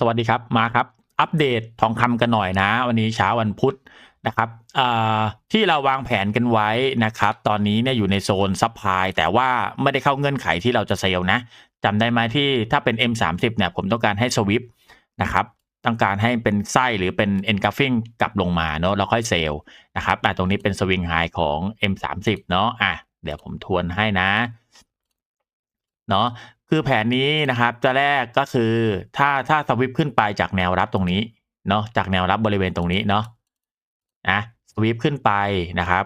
สวัสดีครับมาครับ อัปเดตทองคำกันหน่อยนะ วันนี้เช้าวันพุธนะครับที่เราวางแผนกันไว้นะครับ ตอนนี้เนี่ยอยู่ในโซนซัพพลายแต่ว่าไม่ได้เข้าเงื่อนไขที่เราจะเซลล์นะจำได้ไหมที่ถ้าเป็น M30 เนี่ยผมต้องการให้สวิปนะครับต้องการให้เป็นไส้หรือเป็น engulfing กลับลงมาเนาะแล้วค่อยเซลล์นะครับแต่ตรงนี้เป็นสวิงไฮของ M30 เนาะอะเดี๋ยวผมทวนให้นะเนาะ คือแผนนี้นะครับจะแรกก็คือถ้าถ้าสวิปขึ้นไปจากแนวรับตรงนี้เนาะจากแนวรับบริเวณตรงนี้เนาะนะสวิปขึ้นไปนะครับ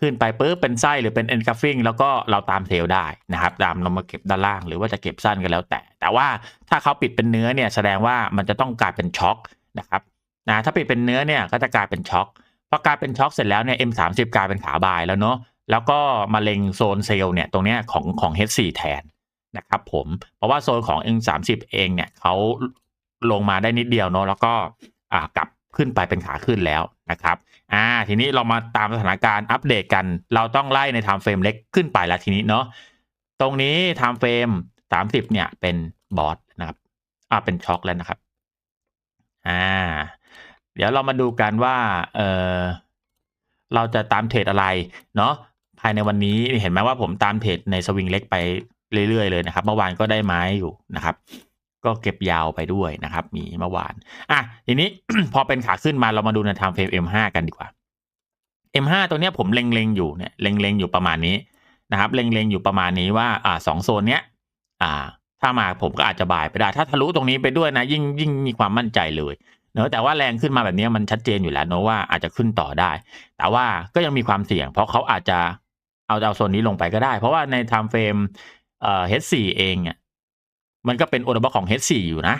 ขึ้นไปปุ๊บเป็นไส้หรือเป็น engulfing แล้วก็เราตามเซลได้นะครับ ตามเรามาเก็บด้านล่างหรือว่าจะเก็บสั้นกันแล้วแต่ แต่ว่าถ้าเขาปิดเป็นเนื้อเนี่ยแสดงว่ามันจะต้องกลายเป็นช็อคนะครับนะถ้าปิดเป็นเนื้อเนี่ยก็จะกลายเป็นช็อคพอกลายเป็นช็อคเสร็จแล้วเนี่ย M30 กลายเป็นขาบายแล้วเนาะ แล้วก็มาเล็งโซนเซลล์เนี่ยตรงเนี้ยของของ H4 แทนนะครับผมเพราะว่าโซนของ M30 เองเนี่ยเขาลงมาได้นิดเดียวเนาะแล้วก็อ่ากลับขึ้นไปเป็นขาขึ้นแล้วนะครับอ่าทีนี้เรามาตามสถานการณ์อัปเดตกัน เราต้องไล่ในไทม์เฟรมเล็กขึ้นไปแล้วทีนี้เนาะตรงนี้ไทม์เฟรมสามสิบเนี่ยเป็นบอสนะครับอ่าเป็นช็อคแล้วนะครับอ่าเดี๋ยวเรามาดูกันว่าเออเราจะตามเทรดอะไรเนาะ ภายในวันนี้เห็นไหมว่าผมตามเทรดในสวิงเล็กไปเรื่อยๆเลยนะครับเมื่อวานก็ได้ไม้อยู่นะครับ ก็เก็บยาวไปด้วยนะครับ มีเมื่อวานอะทีนี้ พอเป็นขาขึ้นมาเรามาดูใน time frame M5 กันดีกว่า M5 ตัวเนี้ยผมเล็งๆอยู่เนี่ยเล็งๆอยู่ประมาณนี้นะครับเล็งๆอยู่ประมาณนี้ว่าอ่าสองโซนเนี้ยอ่า ถ้ามาผมก็อาจจะบายไปได้ ถ้าทะลุตรงนี้ไปด้วยนะ ยิ่งยิ่งมีความมั่นใจเลยเนอะแต่ว่าแรงขึ้นมาแบบนี้มันชัดเจนอยู่แล้วเนอะว่าอาจจะขึ้นต่อได้ แต่ว่าก็ยังมีความเสี่ยง เพราะเขาอาจจะ เอาเอาโซนนี้ลงไปก็ได้ เพราะว่าใน time frame เอ่อ H4 เองเนี่ยมันก็เป็นโอเดอร์บ็อกของ H4 อยู่นะ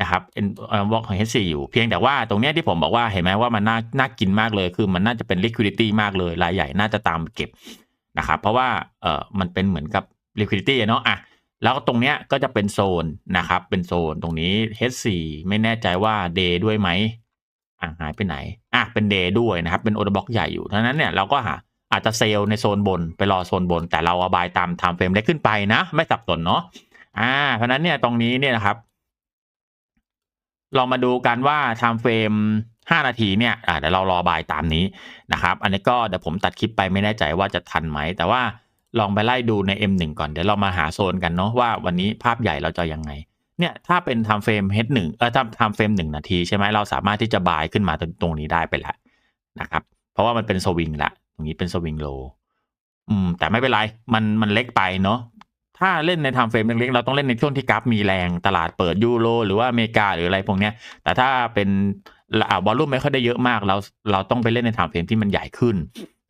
นะครับเป็นโอเดอร์บ็อกของ H4 อยู่ เพียงแต่ว่าตรงเนี้ยที่ผมบอกว่าเห็นไหมว่ามันน่าน่ากินมากเลย คือมันน่าจะเป็น liquidity มากเลยรายใหญ่น่าจะตามเก็บนะครับเพราะว่าเอ่อมันเป็นเหมือนกับ liquidity เนาะอะแล้วตรงเนี้ยก็จะเป็นโซนนะครับ เป็นโซนตรงนี้ H4 ไม่แน่ใจว่า day ด้วยไหมอะหายไปไหนอะเป็น day ด้วยนะครับ เป็นโอเดอร์บ็อกใหญ่อยู่เพราะฉะนั้นเนี่ยเราก็หา อาจจะเซลล์ในโซนบนไปรอโซนบน แต่เราอบายตามไทม์เฟรมเล็กขึ้นไปนะ ไม่สับสนเนาะอ่า เพราะนั้นเนี่ยตรงนี้เนี่ยนะครับเรามาดูกันว่าไทม์เฟรมห้านาทีเนี่ยอ่าเดี๋ยวเรารอบายตามนี้นะครับ อันนี้ก็เดี๋ยวผมตัดคลิปไปไม่แน่ใจว่าจะทันไหม แต่ว่าลองไปไล่ดูใน M1 ก่อน เดี๋ยวเรามาหาโซนกันเนาะว่าวันนี้ภาพใหญ่เราจะยังไง เนี่ยถ้าเป็นไทม์เฟรม H1 เออถ้าไทม์เฟรมหนึ่งนาทีใช่ไหมเราสามารถที่จะบายขึ้นมาตรงตรงนี้ได้ไปแล้วนะครับ เพราะว่ามันเป็นสวิงละ ตรงนี้เป็นสวิงโลอืม แต่ไม่เป็นไร มันมันเล็กไปเนาะถ้าเล่นในทม์เฟรมเล็กๆเราต้องเล่นในช่วงที่กราฟมีแรงตลาดเปิดยูโรหรือว่าอเมริกาหรืออะไรพวกเนี้ย แต่ถ้าเป็นอ่าวอลลุ่มไม่ค่อยได้เยอะมากเราเราต้องไปเล่นในทม์เฟรมที่มันใหญ่ขึ้น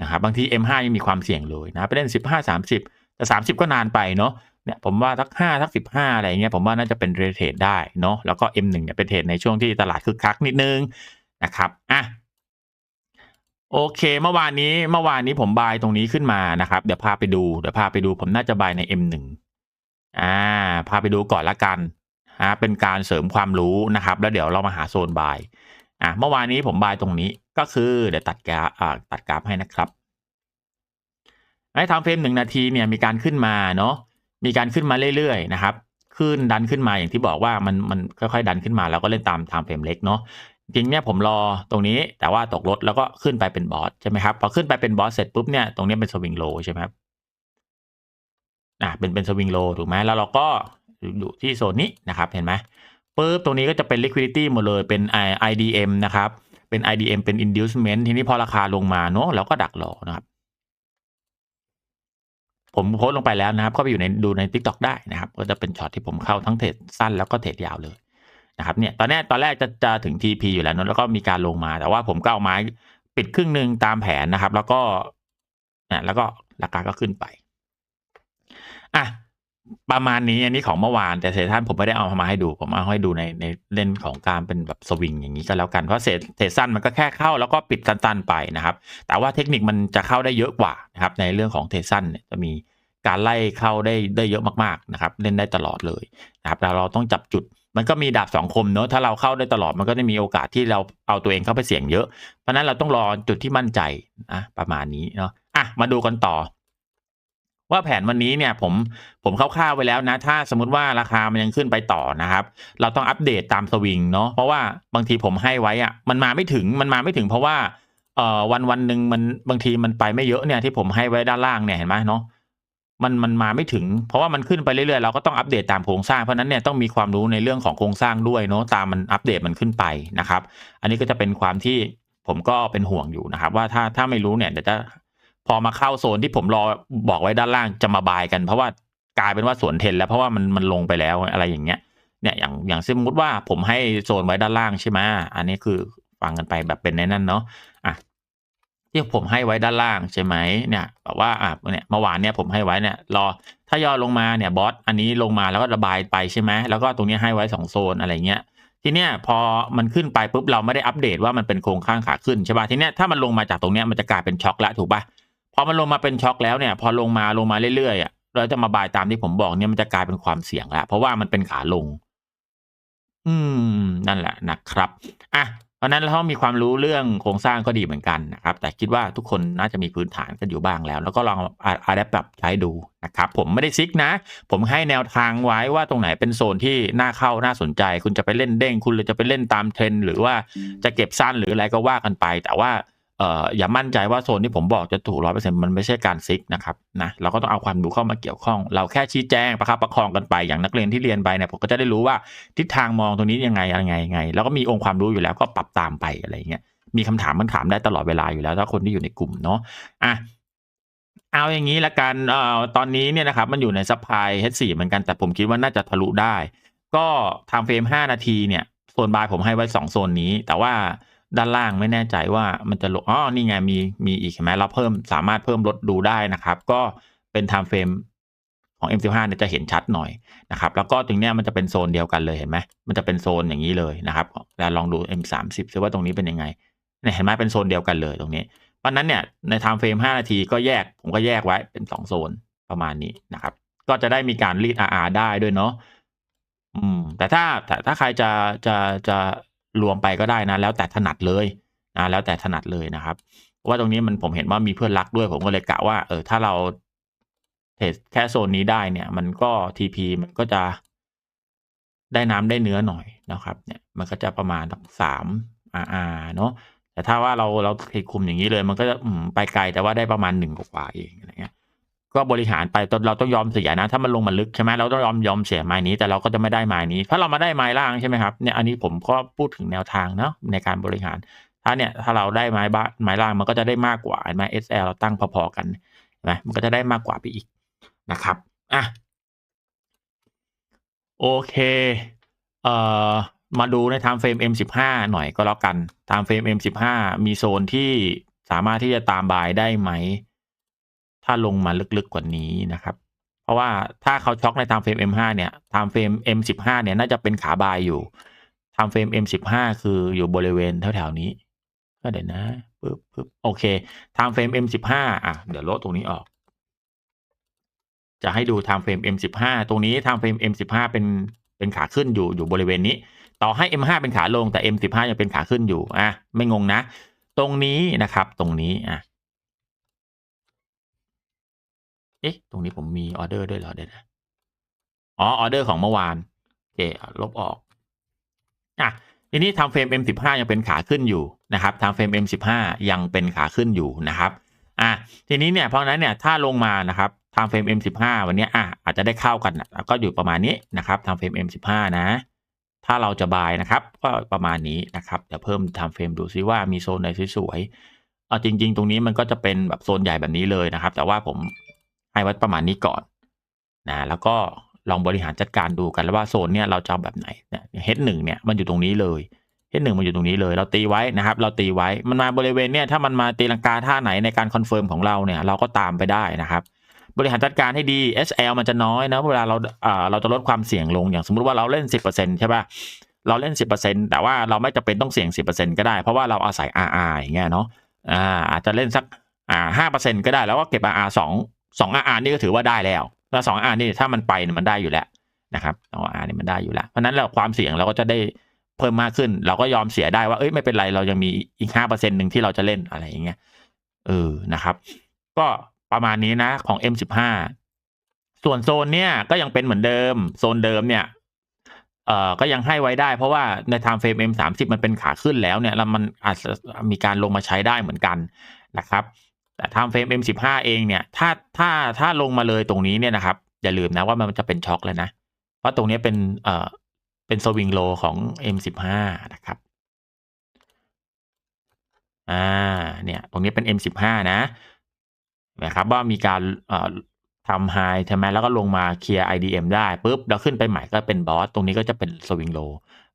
นะครับบางที M5 ยังมีความเสี่ยงเลยนะไปเล่น 15 30 แต่ 30 ก็นานไปเนาะเนี่ยผมว่าทัก5ทัก15 อะไรเงี้ยผมว่าน่าจะเป็นเรเทรดได้เนาะแล้วก็ M1 เนี่ยเป็นเทรดในช่วงที่ตลาดคึกคักนิดนึงนะครับอะ โอเค เมื่อวานนี้เมื่อวานนี้ผมบายตรงนี้ขึ้นมานะครับ เดี๋ยวพาไปดูเดี๋ยวพาไปดูผมน่าจะบายใน M1 อ่า พาไปดูก่อนละกันอ่าเป็นการเสริมความรู้นะครับ แล้วเดี๋ยวเรามาหาโซนบายอ่าเมื่อวานนี้ผมบายตรงนี้ก็คือเดี๋ยวตัดกราฟอ่าตัดกราฟให้นะครับในทำเฟรมหนึ่งนาทีเนี่ยมีการขึ้นมาเนาะมีการขึ้นมาเรื่อยๆนะครับ ขึ้นดันขึ้นมาอย่างที่บอกว่ามันมันค่อยๆดันขึ้นมาแล้วก็เล่นตามไทม์เฟรมเล็กเนาะ จริงเนี่ยผมรอตรงนี้แต่ว่าตกรถแล้วก็ขึ้นไปเป็นบอสใช่ไหมครับพอขึ้นไปเป็นบอสเสร็จปุ๊บเนี่ยตรงนี้เป็นสวิงโลใช่ไหมครับอะเป็นเป็นสวิงโลถูกไหมแล้วเราก็อยู่ที่โซนนี้นะครับเห็นไหมปุ๊บตรงนี้ก็จะเป็น liquidity หมดเลยเป็น IDM นะครับเป็น IDM เป็น inducement ทีนี้พอราคาลงมาเนาะเราก็ดักรอนะครับ ผมโพสลงไปแล้วนะครับ ก็ไปอยู่ในดูใน TikTok ได้นะครับ ก็จะเป็นช็อตที่ผมเข้าทั้งเทรดสั้นแล้วก็เทรดยาวเลย นะครับเนี่ยตอนนี้ตอนแรกจะจะถึง TP อยู่แล้วนะแล้วก็มีการลงมา แต่ว่าผมก็เอาไม้ปิดครึ่งหนึ่งตามแผนนะครับ แล้วก็นี่ยแล้วก็ราคาก็ขึ้นไปอะประมาณนี้อันนี้ของเมื่อวานแต่เศษท่านผมไม่ได้เอามาให้ดู ผมเอาให้ดูในในเล่นของการเป็นแบบสวิงอย่างนี้ก็แล้วกันเพราะเศษเศษสั้นมันก็แค่เข้าแล้วก็ปิดสั้นๆไปนะครับ แต่ว่าเทคนิคมันจะเข้าได้เยอะกว่านะครับ ในเรื่องของเทสั้นเนี่ยจะมีการไล่เข้าได้ได้เยอะมากๆนะครับ เล่นได้ตลอดเลยนะครับแต่เราต้องจับจุด มันก็มีดาบสองคมเนอะถ้าเราเข้าได้ตลอดมันก็จะมีโอกาสที่เราเอาตัวเองเข้าไปเสี่ยงเยอะ เพราะนั้นเราต้องรอจุดที่มั่นใจนะประมาณนี้เนาะอะมาดูกันต่อ ว่าแผนวันนี้เนี่ยผมผมคร่าวๆไว้แล้วนะ ถ้าสมมติว่าราคามันยังขึ้นไปต่อนะครับ เราต้องอัปเดตตามสวิงเนาะเพราะว่าบางทีผมให้ไว้อะมันมาไม่ถึงมันมาไม่ถึงเพราะว่าเอ่อวันวันหนึ่งมันบางทีมันไปไม่เยอะเนี่ยที่ผมให้ไว้ด้านล่างเนี่ยเห็นไหมเนาะ มันมันมาไม่ถึง เพราะว่ามันขึ้นไปเรื่อยๆเราก็ต้องอัปเดตตามโครงสร้างเพราะนั้นเนี่ยต้องมีความรู้ในเรื่องของโครงสร้างด้วยเนาะตามมันอัปเดตมันขึ้นไปนะครับ อันนี้ก็จะเป็นความที่ผมก็เป็นห่วงอยู่นะครับ ว่าถ้าถ้าไม่รู้เนี่ยเดี๋ยวจะพอมาเข้าโซนที่ผมรอบอกไว้ด้านล่างจะมาบายกัน เพราะว่ากลายเป็นว่าสวนเทนแล้วเพราะว่ามันมันลงไปแล้วอะไรอย่างเงี้ยเนี่ยอย่างอย่างสมมติว่าผมให้โซนไว้ด้านล่างใช่ไหมอันนี้คือฟังกันไปแบบเป็นในนั้นเนาะ ที่ผมให้ไว้ด้านล่างใช่ไหมเนี่ยแบบว่าอะเนี่ยเมื่อวานเนี่ยผมให้ไว้เนี่ยรอถ้าย่อลงมาเนี่ยบอสอันนี้ลงมาแล้วก็ระบายไปใช่ไหมแล้วก็ตรงนี้ให้ไว้สองโซนอะไรเงี้ยทีเนี้ยพอมันขึ้นไปปุ๊บเราไม่ได้อัปเดตว่ามันเป็นโครงข้างขาขึ้นใช่ป่ะทีเนี้ยถ้ามันลงมาจากตรงเนี้ยมันจะกลายเป็นช็อคล้วถูกป่ะพอมันลงมาเป็นช็อคแล้วเนี่ยพอลงมาลงมาเรื่อยๆอะเราจะมาบายตามที่ผมบอกเนี่ยมันจะกลายเป็นความเสี่ยงล้วเพราะว่ามันเป็นขาลง อืมนั่นแหละนะครับอะ เพราะนั้นเรามีความรู้เรื่องโครงสร้างก็ดีเหมือนกันนะครับ แต่คิดว่าทุกคนน่าจะมีพื้นฐานกันอยู่บ้างแล้ว แล้วก็ลองอาดัปรับใช้ดูนะครับ ผมไม่ได้ซิกนะ ผมให้แนวทางไว้ว่าตรงไหนเป็นโซนที่น่าเข้าน่าสนใจ คุณจะไปเล่นเด้ง คุณหรือจะไปเล่นตามเทรนหรือว่าจะเก็บสั้นหรืออะไรก็ว่ากันไป แต่ว่า อ่ออย่ามั่นใจว่าโซนที่ผมบอกจะถูกร้อยเปอร์เซ็นต์มันไม่ใช่การซิกนะครับนะเราก็ต้องเอาความรู้เข้ามาเกี่ยวข้อง เราแค่ชี้แจงประคับประคองกันไปอย่างนักเรียนที่เรียนไปเนี่ยผมก็จะได้รู้ว่าทิศทางมองตรงนี้ยังไงยังไงยังไง แล้วก็มีองค์ความรู้อยู่แล้วก็ปรับตามไปอะไรเงี้ยมีคำถามมันถามได้ตลอดเวลาอยู่แล้ว ถ้าคนที่อยู่ในกลุ่มเนาะอะเอาอย่างนี้ละกันเอ่อตอนนี้เนี่ยนะครับมันอยู่ในซัพพลาย H4 เหมือนกันแต่ผมคิดว่าน่าจะทะลุได้ ก็ทำเฟรม5นาทีเนี่ยโซนบายผมให้ไว้ 2 โซนนี้ แต่ว่า ด้านล่างไม่แน่ใจว่ามันจะลงอ๋อนี่ไงมีมีอีกเห็นไหมเราเพิ่มสามารถเพิ่มลดดูได้นะครับ ก็เป็น time frame ของ M15 เนี่ยจะเห็นชัดหน่อยนะครับ แล้วก็ตรงเนี้ยมันจะเป็นโซนเดียวกันเลยเห็นไหมมันจะเป็นโซนอย่างนี้เลยนะครับแล้วลองดู M30 ซิว่าตรงนี้เป็นยังไงเนี่ยเห็นไหมเป็นโซนเดียวกันเลยตรงนี้ เพราะนั้นเนี่ยใน time frame 5นาทีก็แยกผมก็แยกไว้เป็น 2 โซนประมาณนี้นะครับ ก็จะได้มีการรีด RR ได้ด้วยเนาะอืมแต่ถ้าแต่ถ้าใครจะจะจะ รวมไปก็ได้นะ แล้วแต่ถนัดเลยนะแล้วแต่ถนัดเลยนะครับว่าตรงนี้มันผมเห็นว่ามีเพื่อนรักด้วย ผมก็เลยกะว่า เออถ้าเราเทสแค่โซนนี้ได้เนี่ย มันก็ทีพีมันก็จะได้น้ำได้เนื้อหน่อยนะครับ เนี่ยมันก็จะประมาณสามอาเนาะแต่ถ้าว่าเราเราเทคุมอย่างนี้เลย มันก็จะไปไกลแต่ว่าได้ประมาณหนึ่งกว่าเองอะไรเงี้ย ก็บริหารไปตอนเราต้องยอมเสียนะ ถ้ามันลงมาลึกใช่ไหมเราต้องยอมยอมเสียไม้นี้ แต่เราก็จะไม่ได้ไม้นี้ ถ้าเรามาได้ไม้ล่างใช่ไหมครับเนี่ยอันนี้ผมก็พูดถึงแนวทางเนาะในการบริหาร ถ้าเนี่ยถ้าเราได้ไม้บ้าไม้ล่างมันก็จะได้มากกว่าไม้ SL เราตั้งพอๆกันใช่ไหมมันก็จะได้มากกว่าไปอีกนะครับอะโอเคเอ่อมาดูใน time frame M15 หน่อยก็แล้วกัน time frame M15 มีโซนที่สามารถที่จะตามบายได้ไหม ถ้าลงมาลึกๆกว่านี้นะครับ เพราะว่าถ้าเขาช็อกใน time frame M5 เนี่ย time frame M15 เนี่ยน่าจะเป็นขาบายอยู่ time frame M15 คืออยู่บริเวณแถวๆนี้ก็เดี๋ยวนะปึ๊บปึ๊บโอเค time frame M15 อะเดี๋ยวลดตรงนี้ออก จะให้ดู time frame M15 ตรงนี้ time frame M15 เป็นเป็นขาขึ้นอยู่อยู่บริเวณนี้ ต่อให้ M5 เป็นขาลงแต่ M15 ยังเป็นขาขึ้นอยู่อะไม่งงนะ ตรงนี้นะครับ ตรงนี้อะ เอ๊ะ ตรงนี้ผมมีออเดอร์ด้วยเหรอเดี๋ยวนะอ๋อออเดอร์ของเมื่อวานโอเคลบออกอะทีนี้ทำเฟรม M15 ยังเป็นขาขึ้นอยู่นะครับทำเฟรม M15 ยังเป็นขาขึ้นอยู่นะครับอะทีนี้เนี่ยเพราะนั้นเนี่ยถ้าลงมานะครับทำเฟรม M15 วันนี้อะอาจจะได้เข้ากันก็อยู่ประมาณนี้นะครับทำเฟรม M15 นะ ถ้าเราจะบายนะครับ ก็ประมาณนี้นะครับเดี๋ยวเพิ่มทำเฟรมดูซิว่ามีโซนไหนสวยๆเอาจริง ๆ ตรงนี้มันก็จะเป็นแบบโซนใหญ่แบบนี้เลยนะครับ แต่ว่าผม ให้วัดประมาณนี้ก่อนนะแล้วก็ลองบริหารจัดการดูกันแล้วว่าโซนเนี่ยเราจะแบบไหนเนี่ยเฮดหนึ่งเนี่ยมันอยู่ตรงนี้เลยเฮดหนึ่งมันอยู่ตรงนี้เลย เราตีไว้นะครับ เราตีไว้มันมาบริเวณเนี่ยถ้ามันมาตีลังกาท่าไหนในการคอนเฟิร์มของเราเนี่ยเราก็ตามไปได้นะครับ บริหารจัดการให้ดี SL มันจะน้อยนะเวลาเราอ่าเราจะลดความเสี่ยงลงอย่างสมมุติว่าเราเล่น 10%ใช่ป่ะเราเล่น 10%แต่ว่าเราไม่จำเป็นต้องเสี่ยง 10%ก็ได้ เพราะว่าเราอาศัย RR อย่างเงี้ยเนาะอ่าอาจจะเล่นสักอ่า5%ก็ได้แล้วก็เก็บ RR 2 สองอาร์นี่ก็ถือว่าได้แล้วแล้วสองอาร์นี่ถ้ามันไปมันได้อยู่แล้วนะครับสองอาร์นี่มันได้อยู่แล้ว เพราะนั้นเราความเสี่ยงเราก็จะได้เพิ่มมากขึ้น เราก็ยอมเสียได้ว่าเอ้ยไม่เป็นไรเรายังมีอีกห้าเปอร์เซ็นต์หนึ่งที่เราจะเล่นอะไรอย่างเงี้ยเออนะครับ ก็ประมาณนี้นะของ M15 ส่วนโซนเนี่ยก็ยังเป็นเหมือนเดิม โซนเดิมเนี่ยเอ่อก็ยังให้ไว้ได้ เพราะว่าใน time frame M30 มันเป็นขาขึ้นแล้วเนี่ยแล้วมันอาจจะมีการลงมาใช้ได้เหมือนกันนะครับ แต่ time frame M15 เองเนี่ย ถ้าถ้าถ้าลงมาเลยตรงนี้เนี่ยนะครับ อย่าลืมนะว่ามันจะเป็นช็อคเลยนะ เพราะตรงนี้เป็นเอ่อเป็นสวิงโลของ M15 นะครับอ่าเนี่ยตรงนี้เป็น M15 นะนะครับว่ามีการเอ่อทำไฮใช่ไหมแล้วก็ลงมาเคลียร์ IDM ได้ปุ๊บแล้วขึ้นไปใหม่ก็เป็นบอสตรงนี้ก็จะเป็นสวิงโล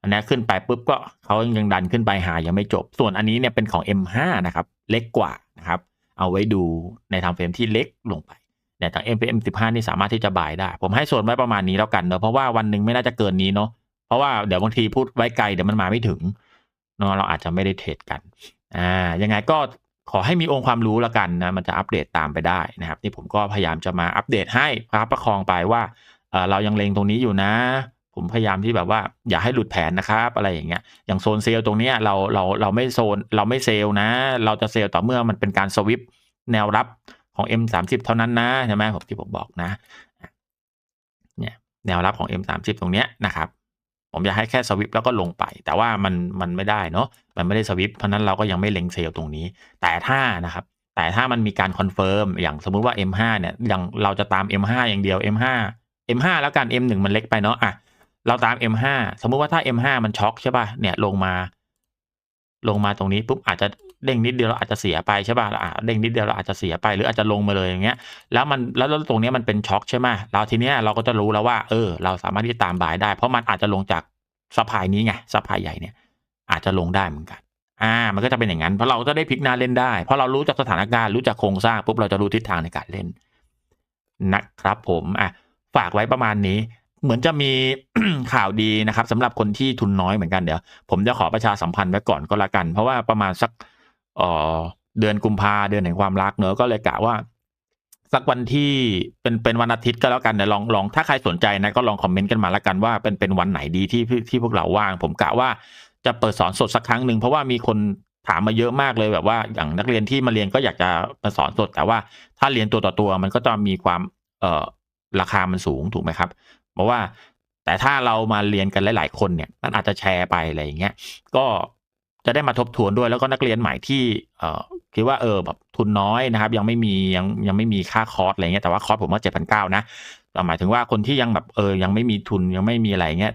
อันนี้ขึ้นไปปุ๊บก็เขายังดันขึ้นไปหายังไม่จบ ส่วนอันนี้เนี่ยเป็นของ M5 นะครับ เล็กกว่านะครับ เอาไว้ดูในทำเฟรมที่เล็กลงไปแต่ทาง MPM 15 นี่สามารถที่จะบายได้ ผมให้โซนไว้ประมาณนี้แล้วกันเนอะเพราะว่าวันหนึ่งไม่น่าจะเกินนี้เนาะเพราะว่าเดี๋ยวบางทีพูดไว้ไกลเดี๋ยวมันมาไม่ถึงเนาะเราอาจจะไม่ได้เทรดกันอ่ายังไงก็ขอให้มีองค์ความรู้ละกันนะมันจะอัปเดตตามไปได้นะครับนี่ผมก็พยายามจะมาอัปเดตให้ครับประคองไปว่าเออเรายังเลงตรงนี้อยู่นะ ผมพยายามที่แบบว่าอย่าให้หลุดแผนนะครับอะไรอย่างเงี้ยอย่างโซนเซลล์ตรงนี้เราเราเราไม่โซนเราไม่เซลล์นะ เราจะเซลล์ต่อเมื่อมันเป็นการสวิปแนวรับของ M30 เท่านั้นนะใช่ไหมผมที่ผมบอกนะเนี่ยแนวรับของ M30 ตรงเนี้ยนะครับ ผมอยากให้แค่สวิปแล้วก็ลงไป แต่ว่ามันมันไม่ได้เนาะมันไม่ได้สวิปเพราะนั้นเราก็ยังไม่เล็งเซลล์ตรงนี้ แต่ถ้านะครับแต่ถ้ามันมีการคอนเฟิร์มอย่างสมมุติว่า M5 เนี่ยอย่างเราจะตาม M5 อย่างเดียว M5 M5 แล้วกัน M1 มันเล็กไปเนาะอะ เราตาม M5 สมมุติว่าถ้า M5 มันช็อคใช่ป่ะเนี่ยลงมา ลงมาตรงนี้ปุ๊บอาจจะเด้งนิดเดียวเราอาจจะเสียไปใช่ป่ะอะเด้งนิดเดียวเราอาจจะเสียไปหรืออาจจะลงมาเลยอย่างเงี้ย แล้วมันแล้วตรงนี้มันเป็นช็อคใช่ไหมเราทีเนี้ยเราก็จะรู้แล้วว่า เออ เราสามารถที่จะตามบายได้ เพราะมันอาจจะลงจากสะพายนี้ไงสะพายใหญ่เนี่ย อาจจะลงได้เหมือนกัน อ่า มันก็จะเป็นอย่างนั้นเพราะเราจะได้พลิกหน้าเล่นได้เพราะเรารู้จากสถานการณ์รู้จากโครงสร้างปุ๊บเราจะรู้ทิศทางในการเล่นนะครับผมอะฝากไว้ประมาณนี้ เหมือนจะมีข่าวดีนะครับสำหรับคนที่ทุนน้อยเหมือนกันเดี๋ยว ผมจะขอประชาสัมพันธ์ไว้ก่อนก็แล้วกัน เพราะว่าประมาณสักเออเดือนกุมภาเดือนแห่งความรักเนอะก็เลยกะว่า สักวันที่เป็นเป็นวันอาทิตย์ก็แล้วกันเดี๋ยวลองลองถ้าใครสนใจนะก็ลองคอมเมนต์กันมาแล้วกันว่าเป็นเป็นวันไหนดีที่ที่ที่พวกเราว่าง ผมกะว่าจะเปิดสอนสดสักครั้งหนึ่งเพราะว่ามีคนถามมาเยอะมากเลยแบบว่าอย่างนักเรียนที่มาเรียนก็อยากจะมาสอนสด แต่ว่าถ้าเรียนตัวต่อตัว มันก็จะมีความเอ่อราคามันสูงถูกไหมครับ เพราะว่าแต่ถ้าเรามาเรียนกันหลาย ๆ คนเนี่ยมันอาจจะแชร์ไปอะไรอย่างเงี้ยก็จะได้มาทบทวนด้วยแล้วก็นักเรียนใหม่ที่เอ่อคิดว่าเออแบบทุนน้อยนะครับ ยังไม่มียังยังไม่มีค่าคอร์สอะไรเงี้ยแต่ว่าคอร์สผมว่าเจ็ดพันเก้านะแต่หมายถึงว่าคนที่ยังแบบเออยังไม่มีทุนยังไม่มีอะไรเงี้ย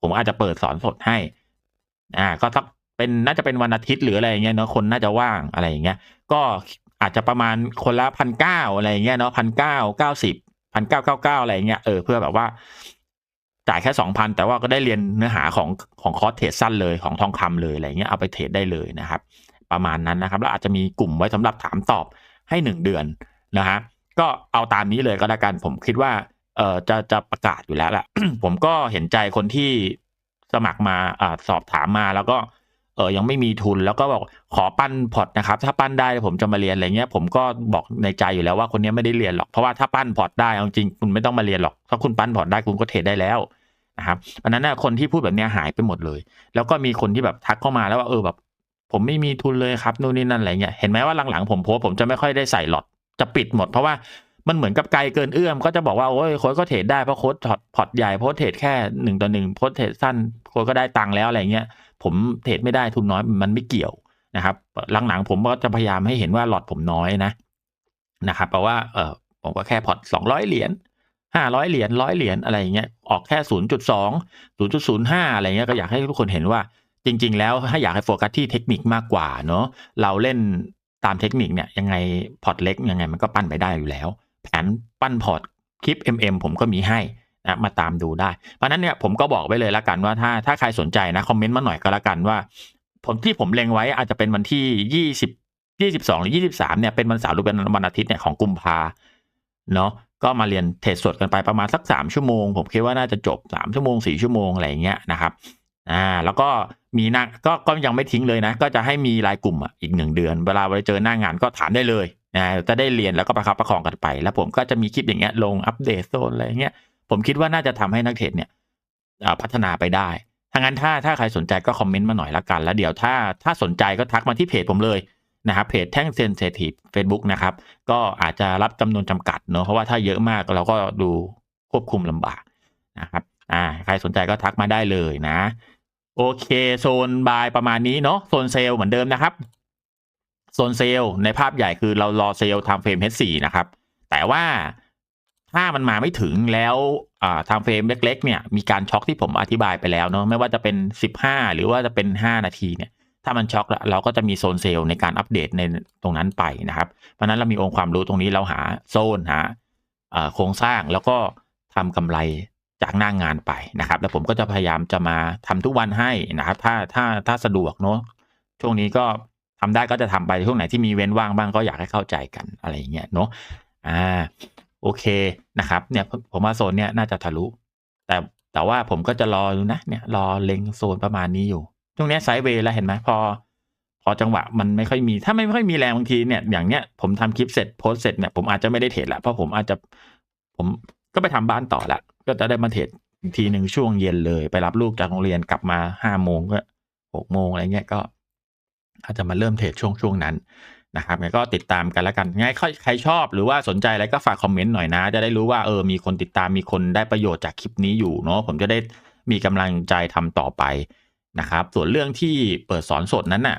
ผมอาจจะเปิดสอนสดให้อ่าก็สักเป็นน่าจะเป็นวันอาทิตย์หรืออะไรเงี้ยเนาะคนน่าจะว่างอะไรอย่างเงี้ย ก็อาจจะประมาณคนละพันเก้าอะไรเงี้ยเนาะพันเก้าเก้าสิบ พันเก้าเก้าเก้าอะไรเงี้ยเออเพื่อแบบว่าจ่ายแค่สองพันแต่ว่าก็ได้เรียนเนื้อหาของของคอร์สเทรดสั้นเลยของทองคำเลยอะไรเงี้ยเอาไปเทรดได้เลยนะครับ ประมาณนั้นนะครับ แล้วอาจจะมีกลุ่มไว้สำหรับถามตอบให้หนึ่งเดือนนะฮะก็เอาตามนี้เลยก็แล้วกันผมคิดว่าเออจะจะประกาศอยู่แล้วแหละผมก็เห็นใจคนที่สมัครมาอ่าสอบถามมาแล้วก็ เออยังไม่มีทุนแล้วก็บอกขอปั้นพอร์ตนะครับ ถ้าปั้นได้ผมจะมาเรียนอะไรเงี้ย ผมก็บอกในใจอยู่แล้วว่าคนนี้ไม่ได้เรียนหรอกเพราะว่าถ้าปั้นพอร์ตได้เอาจริงคุณไม่ต้องมาเรียนหรอกถ้าคุณปั้นพอร์ตได้คุณก็เทรดได้แล้วนะครับอันนั้นนะคนที่พูดแบบนี้หายไปหมดเลย แล้วก็มีคนที่แบบทักเข้ามาแล้วว่าเออแบบ ผมไม่มีทุนเลยครับนู่นนี่นั่นอะไรเงี้ยเห็นไหมว่าหลังๆผมโพสผมจะไม่ค่อยได้ใส่หลอดจะปิดหมด เพราะว่ามันเหมือนกับไกลเกินเอื้อมก็จะบอกว่าโอ้ยโค้ดก็เทรดได้เพราะโค้ดพอร์ตพอร์ตใหญ่โค้ดเทรดแค่หนึ่งต่อหนึ่งโค้ดเทรดสั้นโค้ดก็ได้ตังค์แล้วอะไรเงี้ย ผมเทรดไม่ได้ทุนน้อยมันไม่เกี่ยวนะครับหลังๆผมก็จะพยายามให้เห็นว่าหลอดผมน้อยนะนะครับเพราะว่าเออผมก็แค่พอร์ตสองร้อยเหรียญห้าร้อยเหรียญร้อยเหรียญอะไรอย่างเงี้ยออกแค่ศูนย์จุดสองศูนย์จุดศูนย์ห้าอะไรเงี้ยก็อยากให้ทุกคนเห็นว่าจริง ๆ แล้วถ้าอยากให้โฟกัสที่เทคนิคมากกว่าเนาะเราเล่นตามเทคนิคเนี่ยยังไงพอร์ตเล็กยังไงมันก็ปั้นไปได้อยู่แล้ว แผนปั้นพอร์ตคลิป MM ผมก็มีให้ นะมาตามดูได้ เพราะนั้นเนี่ยผมก็บอกไว้เลยละกันว่าถ้าถ้าใครสนใจนะคอมเมนต์มาหน่อยก็แล้วกันว่า ผมที่ผมเล็งไว้อาจจะเป็นวันที่ยี่สิบยี่สิบสองหรือยี่สิบสามเนี่ยเป็นวันเสาร์หรือเป็นวันอาทิตย์เนี่ยของกุมภาเนาะก็มาเรียนเทรดสดกันไปประมาณสักสามชั่วโมง ผมคิดว่าน่าจะจบสามชั่วโมงสี่ชั่วโมงอะไรอย่างเงี้ยนะครับอ่าแล้วก็มีน้าก็ก็ยังไม่ทิ้งเลยนะ ก็จะให้มีรายกลุ่มอีกหนึ่งเดือน เวลาไปเจอหน้างานก็ถามได้เลยนะจะได้เรียนแล้วก็ประคับประคองกันไป แล้วผมก็จะมีคลิปอย่างเงี้ยลงอัปเดตโซนอะไรเงี้ย ผมคิดว่าน่าจะทำให้นักเทรดเนี่ยพัฒนาไปได้ถ้างั้นถ้าถ้าใครสนใจก็คอมเมนต์มาหน่อยละกัน แล้วเดี๋ยวถ้าถ้าสนใจก็ทักมาที่เพจผมเลยนะครับเพจแท่งเซนเซทีฟ Facebook นะครับก็อาจจะรับจำนวนจำกัดเนอะเพราะว่าถ้าเยอะมากเราก็ดูควบคุมลำบากนะครับอ่าใครสนใจก็ทักมาได้เลยนะ โอเคโซนบายประมาณนี้เนาะโซนเซลล์เหมือนเดิมนะครับโซนเซลล์ในภาพใหญ่คือเรารอเซลล์ทำเฟรม H4 นะครับแต่ว่า ถ้ามันมาไม่ถึงแล้วทางเฟรมเล็ก ๆ เนี่ยมีการช็อคที่ผมอธิบายไปแล้วเนาะไม่ว่าจะเป็น 15 หรือว่าจะเป็น 5 นาทีเนี่ยถ้ามันช็อคเราก็จะมีโซนเซลล์ในการอัปเดตในตรงนั้นไปนะครับ เพราะนั้นเรามีองค์ความรู้ตรงนี้เราหาโซนหาโครงสร้างแล้วก็ทำกำไรจากหน้างงานไปนะครับ แล้วผมก็จะพยายามจะมาทำทุกวันให้นะครับ ถ้าถ้าถ้าสะดวกเนาะช่วงนี้ก็ทำได้ก็จะทำไปช่วงไหนที่มีเว้นว่างบ้างก็อยากให้เข้าใจกันอะไรอย่างเงี้ยเนาะอ่า โอเคนะครับเนี่ยผมว่าโซนเนี่ยน่าจะทะลุ แต่แต่ว่าผมก็จะรออยู่นะเนี่ยรอเล็งโซนประมาณนี้อยู่ช่วงนี้ไซด์เวย์แล้วเห็นไหมพอ พอจังหวะมันไม่ค่อยมีถ้าไม่ค่อยมีแรงบางทีเนี่ยอย่างเนี้ยผมทำคลิปเสร็จโพสเสร็จเนี่ยผมอาจจะไม่ได้เทรดละเพราะผมอาจจะผมก็ไปทำบ้านต่อละก็จะได้มาเทรดทีหนึ่งช่วงเย็นเลยไปรับลูกจากโรงเรียนกลับมาห้าโมงก็หกโมงอะไรเงี้ยก็ อาจจะมาเริ่มเทรดช่วงช่วงนั้น นะครับก็ติดตามกันแล้วกันง่ายใครชอบหรือว่าสนใจอะไรก็ฝากคอมเมนต์หน่อยนะ จะได้รู้ว่าเออมีคนติดตามมีคนได้ประโยชน์จากคลิปนี้อยู่เนาะผมจะได้มีกำลังใจทำต่อไปนะครับ ส่วนเรื่องที่เปิดสอนสดนั้นน่ะ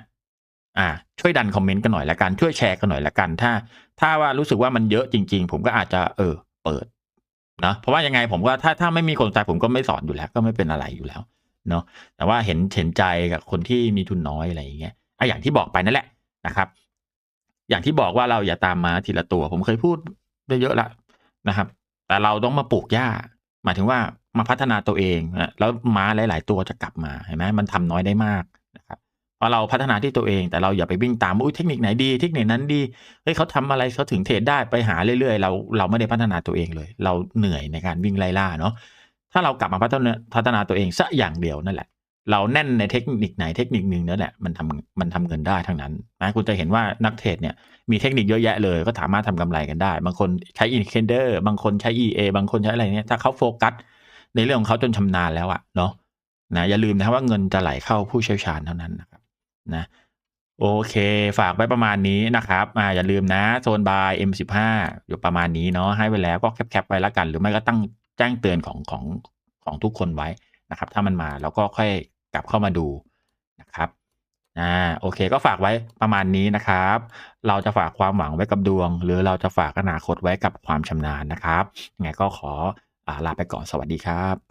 อ่าช่วยดันคอมเมนต์กันหน่อยละกันช่วยแชร์กันหน่อยละกัน ถ้า ถ้าว่ารู้สึกว่ามันเยอะจริง ๆ ผมก็อาจจะเออเปิดนะเพราะว่ายังไงผมก็ถ้าถ้าไม่มีคนใจผมก็ไม่สอนอยู่แล้ว ก็ไม่เป็นอะไรอยู่แล้วเนาะแต่ว่าเห็นเห็นใจกับคนที่มีทุนน้อยอะไรอย่างเงี้ยอะอย่างที่บอกไปนั่นแหละนะครับ อย่างที่บอกว่าเราอย่าตามมาทีละตัว ผมเคยพูดไปเยอะละนะครับ แต่เราต้องมาปลูกหญ้า หมายถึงว่ามาพัฒนาตัวเองนะแล้วม้าหลาย ๆ ตัวจะกลับมาเห็นไหมมันทำน้อยได้มากนะครับพอเราพัฒนาที่ตัวเอง แต่เราอย่าไปวิ่งตามอุ้ยเทคนิคไหนดี เทคนิคนั้นดีเฮ้ยเขาทำอะไรเขาถึงเทรดได้ไปหาเรื่อยๆเราเราไม่ได้พัฒนาตัวเองเลย เราเหนื่อยในการวิ่งไล่ล่าเนาะถ้าเรากลับมาพัฒนาพัฒนาตัวเองสักอย่างเดียวนั่นแหละ เราแน่นในเทคนิคไหนเทคนิคหนึ่งนั่นแหละมันทำมันทำเงินได้ทั้งนั้นนะคุณจะเห็นว่านักเทรดเนี่ยมีเทคนิคเยอะแยะเลย ก็สามารถทำกำไรกันได้ บางคนใช้อินเคเดอร์บางคนใช้ EA บางคนใช้อะไรเนี่ยถ้าเขาโฟกัสในเรื่องของเขาจนชำนาญแล้วอะเนาะนะอย่าลืมนะครับว่าเงินจะไหลเข้าผู้เชี่ยวชาญเท่านั้นนะครับนะโอเค ฝากไว้ประมาณนี้นะครับอ่าอย่าลืมนะโซนบาย M15 อยู่ประมาณนี้เนาะให้ไปแล้วก็แคปๆไว้ล้วกัน หรือไม่ก็ตั้งแจ้งเตือนของของของทุกคนไว้นะครับ ถ้ามันมาเราก็ค่อย กลับเข้ามาดูนะครับอ่าโอเคก็ฝากไว้ประมาณนี้นะครับ เราจะฝากความหวังไว้กับดวง หรือเราจะฝากอนาคตไว้กับความชำนาญนะครับยังไงก็ขอลาไปก่อนสวัสดีครับ